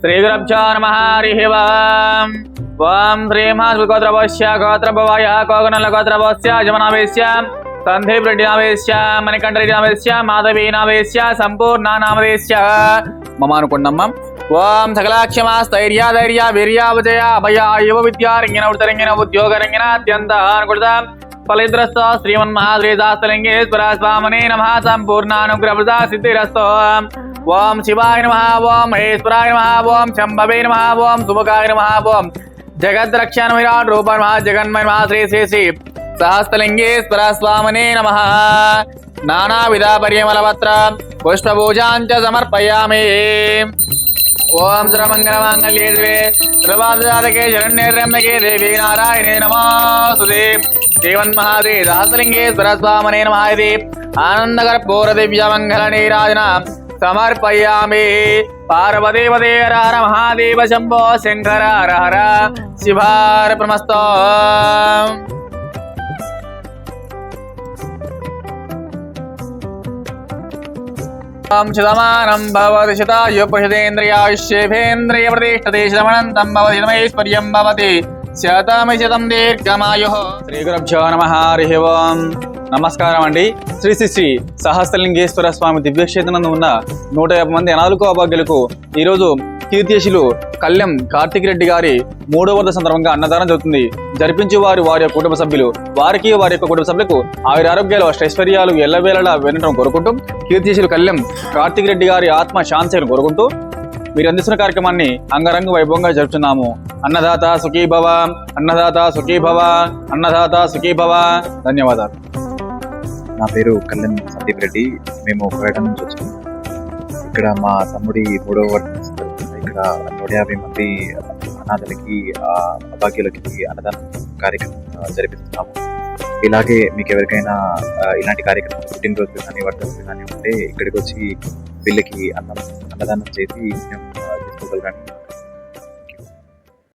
శ్రీగురభ్యో నమ హరి ఓం ఓం శ్రీమహాగోత్రభోశ్య గోత్రభవాయ కోగనల గోత్రభోశ్య జమనావేశ్య సందీప్ రెడ్డి నామేశ్య మణికంఠ రెడ్డి నామేశ్య మాధవి నామేశ్య సంపూర్ణ నామదేశ్య మమ అనుకున్నమ్మ ఓం సకలాక్షమా స్థైర్య ధైర్య వీర్య విజయ అభయ యువ విద్యారంగిన ఉత్తరంగిన ఉద్యోగరంగిన అత్యంత అనుకృత ఫలిద్రస్త శ్రీమన్మహాశ్రీశాస్త్రలింగేశ్వర స్వామనే నమ సంపూర్ణానుగ్రహ సిద్ధిరస్తో ओम शिवाय नम, ओम महेश्वराय नम, ओम शंभवे नम, ओम शुभकाय नम, ओम जगद विराट रूप नम, जगन्मय नम, श्री श्री श्री सहस्त्रलिंगेश्वर स्वामने नम। नाना नानाविधा पर्यमलपत्र पुष्पूजाच समर्पयामि। ओम ॐ मंगल्ये देवे सर्वादजातके शरण्ये त्र्यम्बके देवी नारायणे नमोऽस्तुते देवन्महादे सहस्रलिङ्गेश्वर स्वामने नमः इति। आनन्दकर्पूरदिव्यमङ्गलनीराजनाम् సమర్పయామి. పార్వదేవదే హర మహాదేవ శంభో శంకర హర హర. శివార శతమానం భవతి శతాయు పురుషేంద్రియాయుష్యేభేంద్రియ ప్రతిష్టతే శతమనంతం భవతి శతమైశ్వర్యం భవతి శతమి శతం దీర్ఘమాయు శ్రీ గురుభ్యో నమ హరి ఓం నమస్కారం అండి. శ్రీ శ్రీ శ్రీ సహస్రలింగేశ్వర స్వామి దివ్యక్షేత్రంలో ఉన్న నూట యాభై మంది అనాలుకో అభాగ్యులకు ఈరోజు కీర్తిశులు కళ్యం కార్తిక్ రెడ్డి గారి మూడవ వరద సందర్భంగా అన్నదానం జరుగుతుంది. జరిపించి వారు వారి యొక్క కుటుంబ సభ్యులు వారికి వారి యొక్క కుటుంబ సభ్యులకు ఆవిరి ఆరోగ్యాలు అష్టైశ్వర్యాలు ఎల్లవేళలా వినడం కోరుకుంటూ కీర్తిశులు కళ్యం కార్తిక్ రెడ్డి గారి ఆత్మ శాంతిని కోరుకుంటూ మీరు అందిస్తున్న కార్యక్రమాన్ని అంగరంగ వైభవంగా జరుపుతున్నాము. అన్నదాత సుఖీభవ అన్నదాత సుఖీభవ అన్నదాత సుఖీభవ. ధన్యవాదాలు. నా పేరు కళ్యాణ్ సందీప్ రెడ్డి. మేము కోయట నుంచి వచ్చాము ఇక్కడ మా తమ్ముడి మూడవ వర్గం ఇక్కడ నూట యాభై మంది అనాథలకి అభాగ్యులకి అన్నదానం కార్యక్రమం జరిపిస్తున్నాము. ఇలాగే మీకు ఎవరికైనా ఇలాంటి కార్యక్రమం పుట్టినరోజులు కానీ వర్ధనలు కానీ ఉంటే ఇక్కడికి వచ్చి వీళ్ళకి అన్నం అన్నదానం చేసి మేము తీసుకోగలగానే